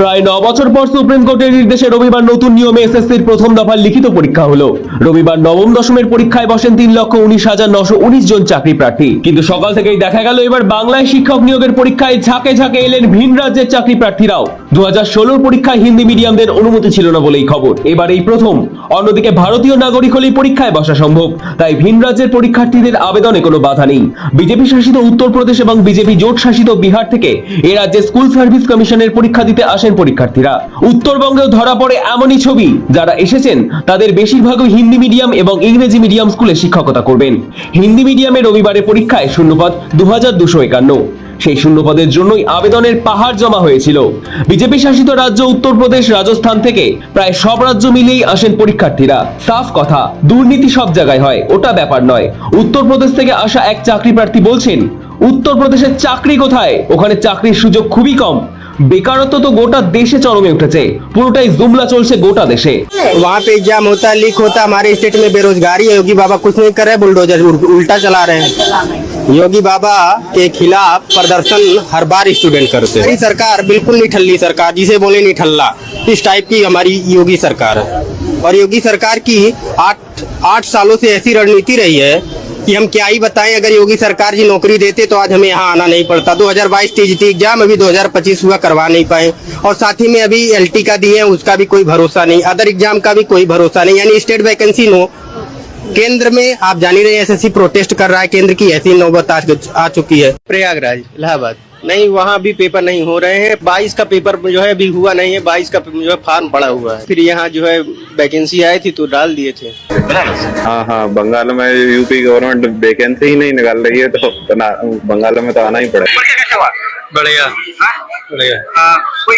প্রায় ন বছর পর সুপ্রিম কোর্টের নির্দেশে রবিবার নতুন নিয়মে এসএসসির প্রথম দফার লিখিত পরীক্ষা হলো। রবিবার নবম দশমের পরীক্ষায় বসেন তিন লক্ষ উনিশ হাজার নশো উনিশ জন চাকরি প্রার্থী। কিন্তু সকাল থেকেই দেখা গেল এবার বাংলায় শিক্ষক নিয়োগের পরীক্ষায় ঝাঁকে ঝাঁকে এলেন ভিন রাজ্যের চাকরি প্রার্থীরাও। দু হাজার ষোলোর পরীক্ষায় হিন্দি মিডিয়ামদের অনুমতি ছিল না বলেই খবর। এবার এই প্রথম। অন্যদিকে ভারতীয় নাগরিক হলেই পরীক্ষায় বসা সম্ভব। তাই ভিন রাজ্যের পরীক্ষার্থীদের আবেদনে কোনো বাধা নেই। বিজেপি শাসিত উত্তরপ্রদেশ এবং বিজেপি জোট শাসিত বিহার থেকে এ রাজ্যে স্কুল সার্ভিস কমিশনের পরীক্ষা দিতে আসেন পরীক্ষার্থীরা। উত্তরবঙ্গেও ধরা পড়ে এমনই ছবি। যারা এসেছেন, তাদের বেশিরভাগই হিন্দি মিডিয়াম এবং ইংরেজি মিডিয়াম স্কুলে শিক্ষকতা করবেন। হিন্দি মিডিয়ামে রবিবারে পরীক্ষায় শূন্যপদ দু হাজার দুশো একান্ন। সেই শূন্যপদের জন্যই আবেদনের পাহাড় জমা হয়েছিল বিজেপি শাসিত রাজ্য উত্তরপ্রদেশ রাজস্থান থেকে প্রায় সব রাজ্য মিলিয়েই আসেন পরীক্ষার্থীরা সাফ কথা দুর্নীতি সব জায়গায় হয় ওটা ব্যাপার নয় উত্তরপ্রদেশ থেকে আসা এক চাকরি প্রার্থী বলছেন উত্তরপ্রদেশের চাকরি কোথায় ওখানে চাকরির সুযোগ খুবই কম বেকারত্ব তো গোটা দেশে চরমে উঠেছে পুরোটাই জুমলা চলছে গোটা দেশে वहाँ पे एग्जाम होता है लीक होता है हमारे स्टेट में बेरोजगारी है योगी बाबा कुछ नहीं कर रहे बुलडोजर उल- उल्टा चला रहे हैं योगी बाबा के खिलाफ प्रदर्शन हर बार स्टूडेंट करते हैं। सरकार बिल्कुल नहीं ठल्ली सरकार, जिसे बोले नहीं ठल्ला। इस टाइप की हमारी योगी सरकार है। और योगी सरकार की आठ आठ सालों से ऐसी रणनीति रही है कि हम क्या ही बताएँ, अगर योगी सरकार जी नौकरी देते तो आज हमें यहाँ आना नहीं पड़ता। 2022 टीजीटी एग्ज़ाम अभी 2025 हुआ, करवा नहीं पाए। और साथ ही में अभी एलटी का दिए हैं, उसका भी कोई भरोसा नहीं। अदर एग्ज़ाम का भी कोई भरोसा नहीं। यानी स्टेट वैकेंसी नो केंद्र में आप जान ही रहे एसएससी प्रोटेस्ट कर रहा है केंद्र की ऐसी नौबत आज आ चुकी है। प्रयागराज इलाहाबाद। नहीं वहाँ भी पेपर नहीं हो रहे हैं। बाईस का पेपर जो है अभी हुआ नहीं है। बाईस का जो है फॉर्म पड़ा हुआ है। फिर यहाँ जो है वैकेंसी आई थी तो डाल दिए थे। हाँ हाँ बंगाल में यूपी गवर्नमेंट वैकेंसी ही नहीं निकाल रही है तो बना- बंगाल में तो आना ही पड़ेगा। बढ़िया बढ़िया। कोई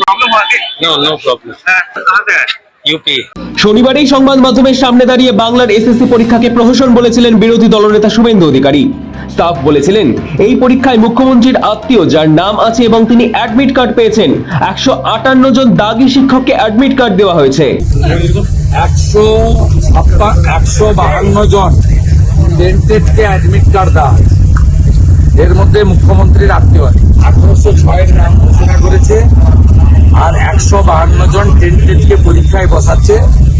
problem no no problem UP. শনিবারই সংবাদ মাধ্যমের সামনে দাঁড়িয়ে বাংলার এসএসসি পরীক্ষাকে প্রহসন বলেছিলেন বিরোধী দলনেতা শুভেন্দু অধিকারী। স্টাফ বলেছিলেন এই পরীক্ষায় মুখ্যমন্ত্রীর আত্মীয় যার নাম আছে এবং তিনি অ্যাডমিট কার্ড পেয়েছেন একশো আটান্ন জন দাগি শিক্ষককে অ্যাডমিট কার্ড দেওয়া হয়েছে। একশো একশো বাহান্ন জন ডেন্টেডকে অ্যাডমিট কার্ড দেওয়া এর মধ্যে মুখ্যমন্ত্রীর আত্মীয় আঠারোশো ছয়ের নাম ঘোষণা করেছে। আর একশো বাহান্ন জন টেন্টেডকে পরীক্ষায় বসাচ্ছে।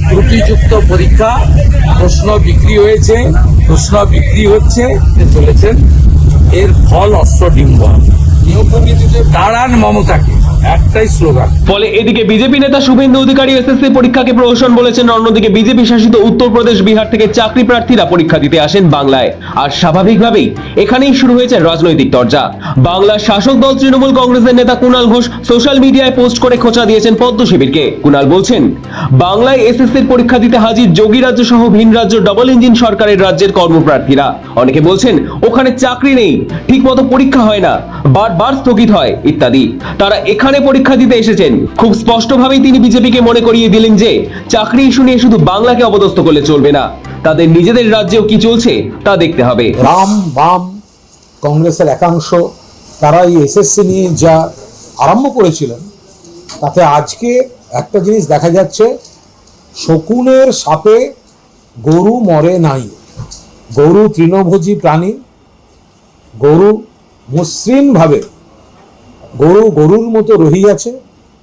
ত্রুটিযুক্ত পরীক্ষা, প্রশ্ন বিক্রি হয়েছে, প্রশ্ন বিক্রি হচ্ছে, চলেছেন। এর ফল অশ্বডিম্ব। ফলে এদিকে বিজেপি নেতা শুভেন্দু অধিকারী এসএসসি পরীক্ষাকে প্রহসন বলেছেন, অন্যদিকে বিজেপি শাসিত উত্তরপ্রদেশ বিহার থেকে চাকরি প্রার্থীরা পরীক্ষা দিতে আসেন বাংলায়। আর স্বাভাবিকভাবেই এখানেই শুরু হয়েছে রাজনৈতিক বাংলার শাসক দল তৃণমূল কংগ্রেসের নেতা ঘোষ সোশ্যাল মিডিয়ায় পোস্ট করে খোঁচা দিয়েছেন পদ্ম শিবিরকে বলছেন, বাংলায় এসএসসির পরীক্ষা দিতে হাজির যোগী রাজ্য সহ ভিন রাজ্য ডবল ইঞ্জিন সরকারের রাজ্যের কর্মপ্রার্থীরা। অনেকে বলছেন, ওখানে চাকরি নেই ঠিক মতো পরীক্ষা হয় না বারবার স্থগিত হয়, ইত্যাদি। তারা এখানে পরীক্ষা দিতে এসেছেন। খুব স্পষ্টভাবেই তিনি বিজেপিকে মনে করিয়ে দিলেন যে, চাকরি ইস্যু নিয়ে শুধু বাংলাকে অপদস্থ করলে চলবে না। তাদের নিজেদের রাজ্যেও কি চলছে, তা দেখতে হবে। রাম, বাম, কংগ্রেসের একাংশ তারা এই এসএসসি নিয়ে যা আরম্ভ করেছিলেন, তাতে আজকে একটা জিনিস দেখা যাচ্ছে, শকুনের সাপে গরু মরে নাই। গরু তৃণভোজী প্রাণী, গরু মসৃণভাবে গরু গরুর মতো রহিয়াছে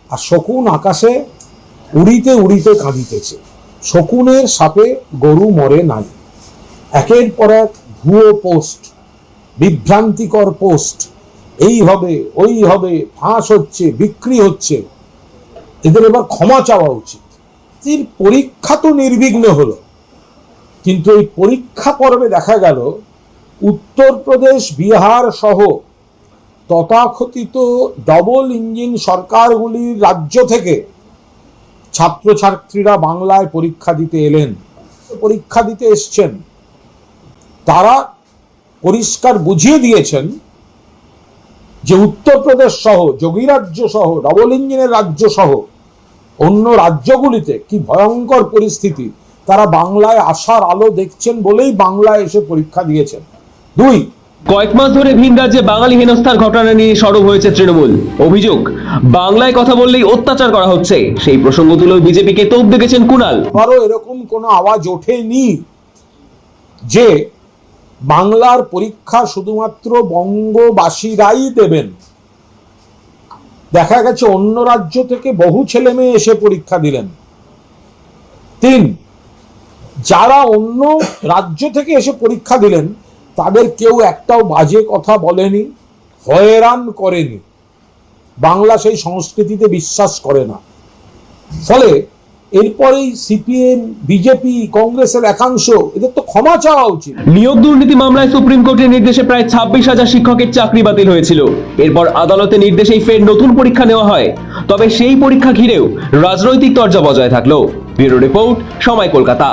আর শকুন আকাশে উড়িতে উড়িতে কাঁদিতেছে। শকুনের সাপে গরু মরে নাই। একের পর এক ভুয়ো পোস্ট, বিভ্রান্তিকর পোস্ট, এই হবে, ওই হবে, ফাঁস হচ্ছে, বিক্রি হচ্ছে। এদের এবার ক্ষমা চাওয়া উচিত। পরীক্ষা তো নির্বিঘ্ন হলো। কিন্তু এই পরীক্ষা পর্বে দেখা গেল উত্তরপ্রদেশ, বিহার সহ তথাকথিত ডবল ইঞ্জিন সরকারগুলির রাজ্য থেকে ছাত্রছাত্রীরা বাংলায় পরীক্ষা দিতে এলেন। পরীক্ষা দিতে এসছেন। তারা পরিষ্কার বুঝিয়ে দিয়েছেন যে উত্তরপ্রদেশ সহ, যোগী রাজ্য সহ ডবল ইঞ্জিনের রাজ্য সহ অন্য রাজ্যগুলিতে কি ভয়ঙ্কর পরিস্থিতি, তারা বাংলায় আসার আলো দেখছেন বলেই বাংলায় এসে পরীক্ষা দিয়েছেন। দুই। কয়েক মাস ধরে ভিন রাজ্যে বাঙালি হেনস্থার ঘটনা নিয়ে সরব হয়েছে তৃণমূল। অভিযোগ বাংলায় কথা বললেই অত্যাচার করা হচ্ছে। সেই প্রসঙ্গ তুলে বিজেপিকে তোপ দেখেছেন কুণাল আবারও এরকম কোনো আওয়াজ ওঠেনি যে বাংলার পরীক্ষা শুধুমাত্র বঙ্গবাসীরাই দেবেন। দেখা গেছে অন্য রাজ্য থেকে বহু ছেলে মেয়ে এসে পরীক্ষা দিলেন। তিন যারা অন্য রাজ্য থেকে এসে পরীক্ষা দিলেন তাদের কেউ একটাও বাজে কথা বলেনি, হয়রান করেনি। বাংলা সেই সংস্কৃতিতে বিশ্বাস করে না। ফলে এরপরেই সিপিএম, বিজেপি, কংগ্রেসের একাংশ, এদের তো ক্ষমা চাওয়া উচিত। নিয়োগ দুর্নীতি মামলায় সুপ্রিম কোর্টের নির্দেশে প্রায় ছাব্বিশ হাজার শিক্ষকের চাকরি বাতিল হয়েছিল। এরপর আদালতে নির্দেশেই ফের নতুন পরীক্ষা নেওয়া হয়। তবে সেই পরীক্ষা ঘিরেও রাজনৈতিক তর্জা বজায় থাকল। ব্যুরো রিপোর্ট, সময় কলকাতা।